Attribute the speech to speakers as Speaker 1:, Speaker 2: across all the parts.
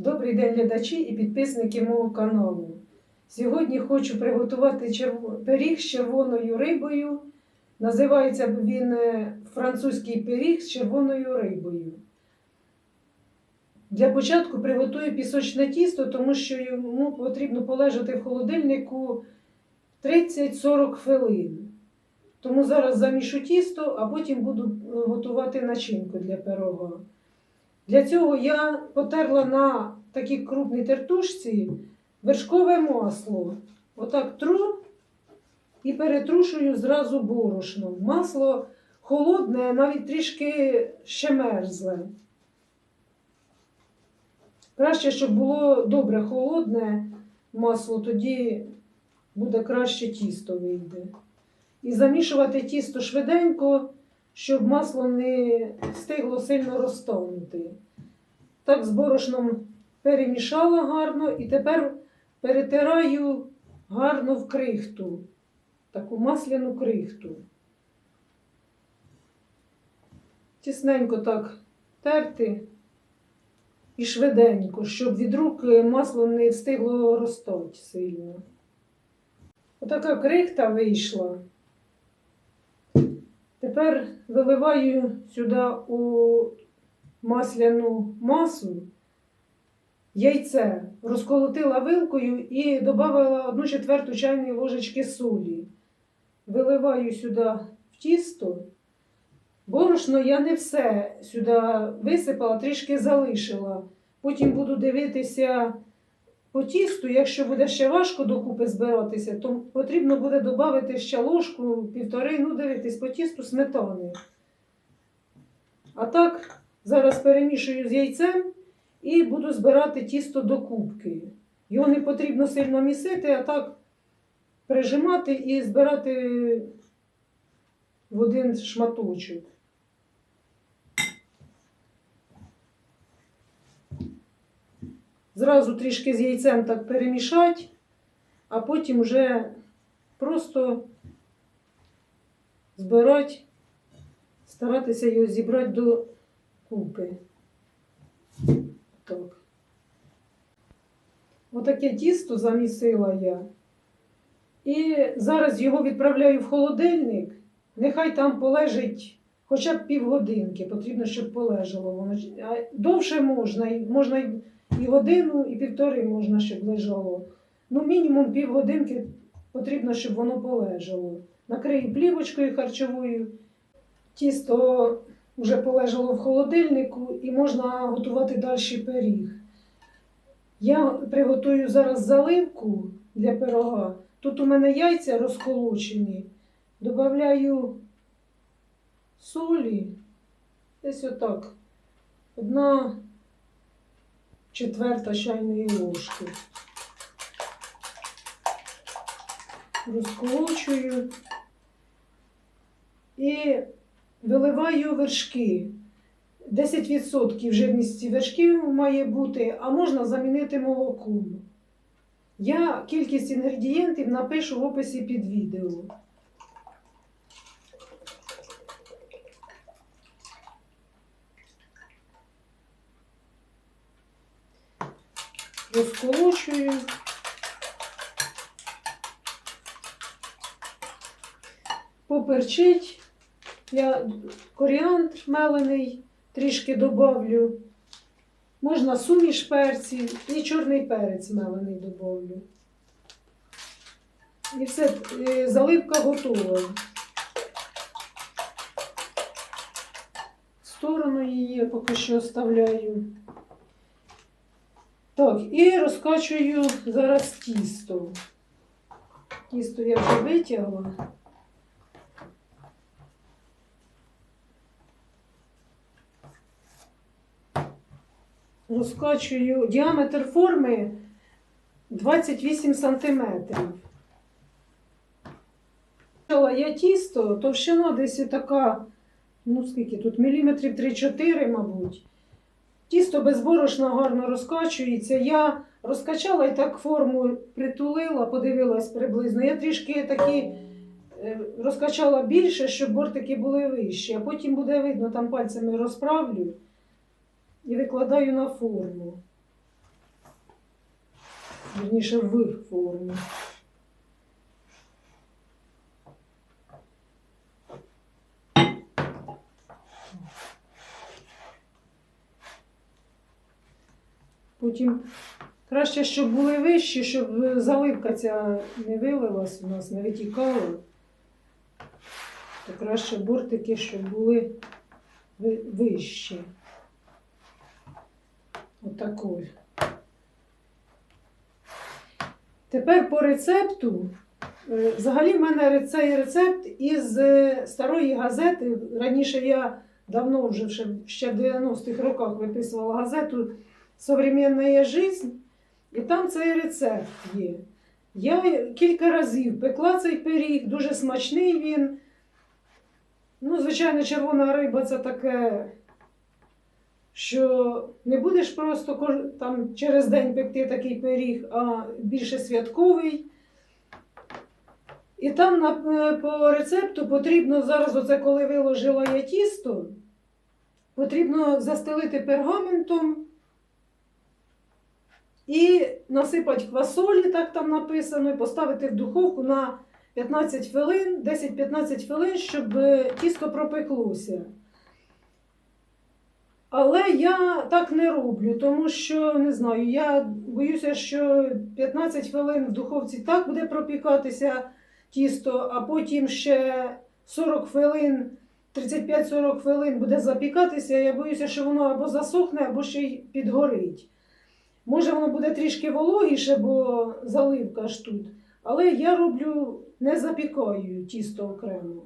Speaker 1: Добрий день, глядачі і підписники мого каналу. Сьогодні хочу приготувати черв- пиріг з червоною рибою. Називається він е, французький пиріг з червоною рибою. Для початку приготую пісочне тісто, тому що йому потрібно полежати в холодильнику 30-40 хвилин. Тому зараз замішу тісто, а потім буду е, готувати начинку для пирога. Для цього я потерла на такій крупній тертушці вершкове масло. Отак тру і перетрушую зразу борошном. Масло холодне, навіть трішки ще мерзле. Краще, щоб було добре холодне масло, тоді буде краще тісто вийде. І замішувати тісто швиденько, щоб масло не встигло сильно розтанути. Так з борошном перемішала гарно і тепер перетираю гарно в крихту, таку масляну крихту. Тісненько так терти і швиденько, щоб від рук масло не встигло розтати сильно. Отака крихта вийшла. Тепер виливаю сюди у масляну масу яйце, розколотила вилкою і додала 1 четверту чайної ложечки солі. Виливаю сюди в тісто. Борошно я не все сюди висипала, трішки залишила. Потім буду дивитися по тісту. Якщо буде ще важко докупи збиратися, то потрібно буде додати ще ложку, півтори, ну дивитись по тісту сметани. А так, зараз перемішую з яйцем і буду збирати тісто до кубки. Його не потрібно сильно місити, а так прижимати і збирати в один шматочок. Зразу трішки з яйцем так перемішати, а потім вже просто збирати, старатися його зібрати до купи. Так. Отаке тісто замісила я. І зараз його відправляю в холодильник. Нехай там полежить хоча б півгодинки. Потрібно, щоб полежало воно. А Довше можна, можна і годину, і півтори можна, щоб лежало. Ну, мінімум півгодинки потрібно, щоб воно полежало. Накрию плівочкою харчовою. Тісто вже полежало в холодильнику і можна готувати далі пиріг. Я приготую зараз заливку для пирога. Тут у мене яйця розколочені. Добавляю солі. Десь отак. Одна четверта чайної ложки. Розколочую і виливаю вершки. 10% жирності вершків має бути, а можна замінити молоком. Я кількість інгредієнтів напишу в описі під відео. Розколочую. Поперчить. Я коріандр мелений трішки добавлю. Можна суміш перців і чорний перець мелений добавлю. І все, заливка готова. В сторону її поки що оставляю. Так, і розкачую зараз тісто. Тісто я вже витягла. Розкачую діаметр форми 28 сантиметрів. Я тісто, товщина десь така, ну скільки тут, міліметрів 3-4, мабуть. Тісто без борошна гарно розкачується. Я розкачала і так форму притулила, подивилась приблизно. Я трішки такі е, розкачала більше, щоб бортики були вищі, а потім буде видно, там пальцями розправлю і викладаю на форму. Вірніше в формі. Потім краще, щоб були вищі, щоб е, заливка ця не вилилась у нас, не витікала. То краще бортики, щоб були вищі. Отакої. Тепер по рецепту. Е, Взагалі в мене цей рецепт із е, старої газети. Раніше я давно вже ще в 90-х роках виписувала газету Современна жизнь, і там цей рецепт є. Я кілька разів пекла цей пиріг, дуже смачний він. Ну, звичайно, червона риба це таке, що не будеш просто там через день пекти такий пиріг, а більше святковий. І там на, е, по рецепту потрібно зараз, оце коли виложила я тісто, потрібно застелити пергаментом і насипати квасолі, так там написано, і поставити в духовку на 15 хвилин, 10-15 хвилин, щоб е, тісто пропеклося. Але я так не роблю, тому що не знаю, я боюся, що 15 хвилин в духовці так буде пропікатися тісто, а потім ще 40 хвилин, 35-40 хвилин буде запікатися. Я боюся, що воно або засохне, або ще й підгорить. Може, воно буде трішки вологіше, бо заливка ж тут. Але я роблю, не запікаю тісто окремо.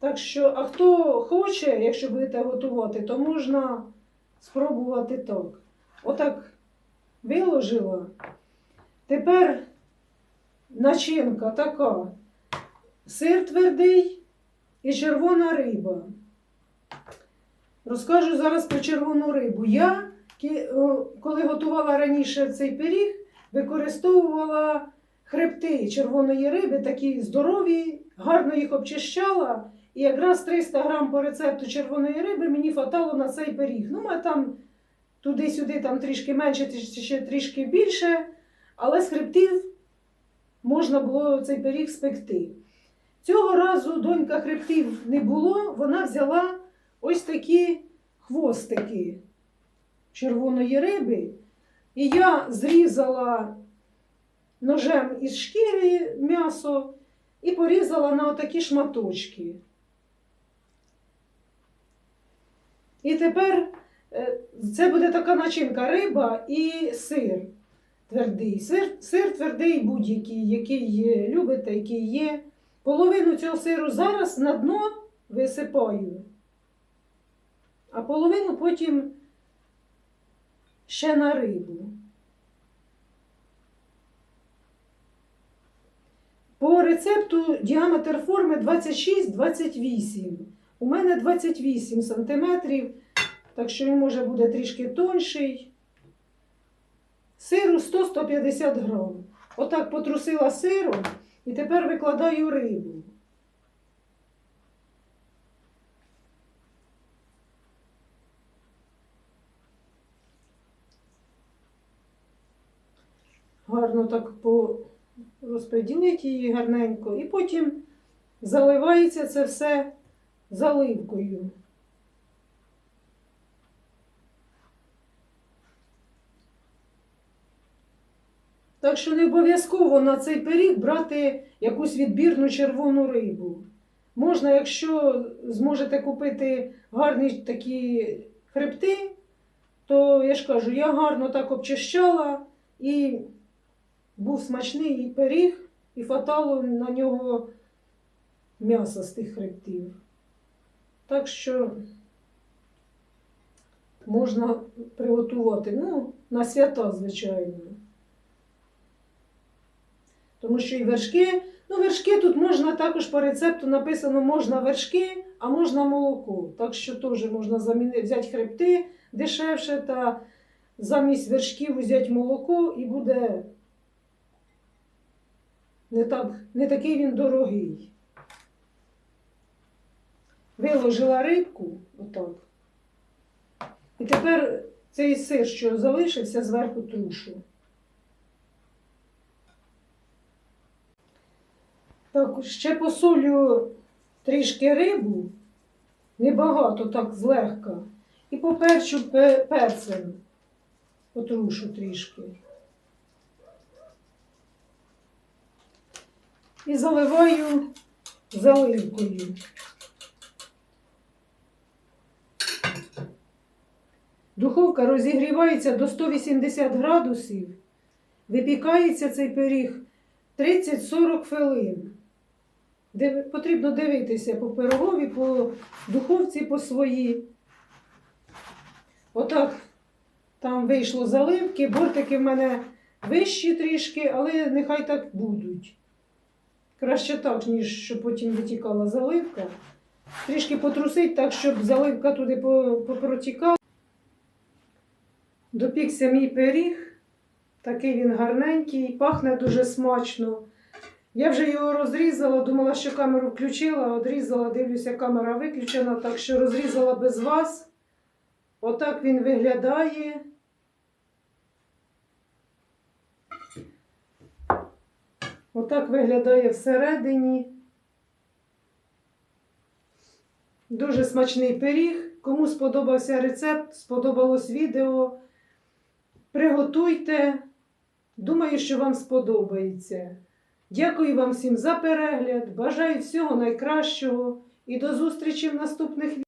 Speaker 1: Так що, а хто хоче, якщо будете готувати, то можна спробувати так. Отак виложила. Тепер начинка така. Сир твердий і червона риба. Розкажу зараз про червону рибу. Я, коли готувала раніше цей пиріг, використовувала хребти червоної риби, такі здорові, гарно їх обчищала. І якраз 300 грам по рецепту червоної риби мені фатало на цей пиріг. Ну, а там туди-сюди там трішки менше, ще трішки більше, але з хребтів можна було цей пиріг спекти. Цього разу донька хребтів не було, вона взяла ось такі хвостики червоної риби. І я зрізала ножем із шкіри м'ясо і порізала на отакі шматочки. І тепер е, це буде така начинка риба і сир твердий. Сир, сир твердий будь-який, який любите, який є. Половину цього сиру зараз на дно висипаю, а половину потім ще на рибу. По рецепту діаметр форми 26-28. У мене 28 сантиметрів, так що він може буде трішки тонший. Сиру 100-150 грам. Отак потрусила сиром і тепер викладаю рибу. Гарно так по розподілити її гарненько. І потім заливається це все заливкою. Так що не обов'язково на цей пиріг брати якусь відбірну червону рибу. Можна, якщо зможете купити гарні такі хребти, то я ж кажу, я гарно так обчищала і був смачний пиріг, і фатало на нього м'ясо з тих хребтів. Так що можна приготувати, ну, на свята, звичайно. Тому що і вершки, ну, вершки тут можна також по рецепту написано, можна вершки, а можна молоко. Так що теж можна замінити, взяти хребти дешевше та замість вершків взяти молоко і буде не, там, не такий він дорогий. Виложила рибку, отак. І тепер цей сир, що залишився, зверху трушу. Так, ще посолю трішки рибу, небагато, так злегка, і поперчу перцем, потрушу трішки. І заливаю заливкою. Духовка розігрівається до 180 градусів. Випікається цей пиріг 30-40 хвилин. Потрібно дивитися по пирогові, по духовці по своїй. Отак там вийшло заливки, бортики в мене вищі трішки, але нехай так будуть. Краще так, ніж щоб потім витікала заливка. Трішки потрусить так, щоб заливка туди по- попротікала. Допікся мій пиріг. Такий він гарненький, пахне дуже смачно. Я вже його розрізала, думала, що камеру включила, одрізала, дивлюся, камера виключена, так що розрізала без вас. Отак він виглядає. Отак виглядає всередині. Дуже смачний пиріг. Кому сподобався рецепт, сподобалось відео. Приготуйте. Думаю, що вам сподобається. Дякую вам всім за перегляд. Бажаю всього найкращого і до зустрічі в наступних відео.